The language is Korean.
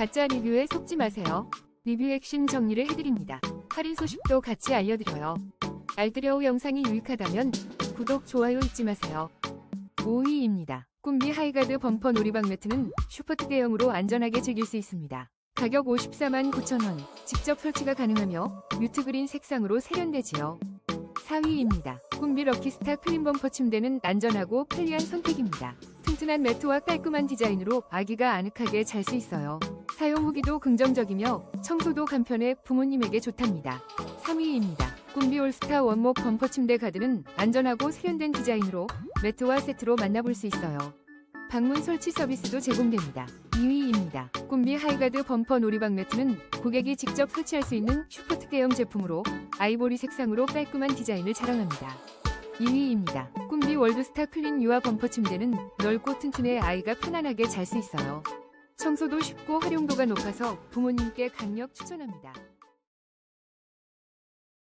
가짜 리뷰에 속지 마세요. 리뷰 핵심 정리를 해드립니다. 할인 소식도 같이 알려드려요. 알뜰여우 영상이 유익하다면 구독, 좋아요 잊지 마세요. 5위입니다. 꿈비 하이가드 범퍼 놀이방 매트는 슈퍼트 대형으로 안전하게 즐길 수 있습니다. 가격 54만 9천원, 직접 설치가 가능하며 뮤트 그린 색상으로 세련되지요. 4위입니다. 꿈비 럭키스타 클린 범퍼 침대는 안전하고 편리한 선택입니다. 튼튼한 매트와 깔끔한 디자인으로 아기가 아늑하게 잘 수 있어요. 사용 후기도 긍정적이며 청소도 간편해 부모님에게 좋답니다. 3위입니다. 꿈비 올스타 원목 범퍼 침대 가드는 안전하고 세련된 디자인으로 매트와 세트로 만나볼 수 있어요. 방문 설치 서비스도 제공됩니다. 2위입니다. 꿈비 하이가드 범퍼 놀이방 매트는 고객이 직접 설치할 수 있는 슈퍼 특대형 제품으로 아이보리 색상으로 깔끔한 디자인을 자랑합니다. 2위입니다. 꿈비 월드스타 클린 유아 범퍼 침대는 넓고 튼튼해 아이가 편안하게 잘 수 있어요. 청소도 쉽고 활용도가 높아서 부모님께 강력 추천합니다.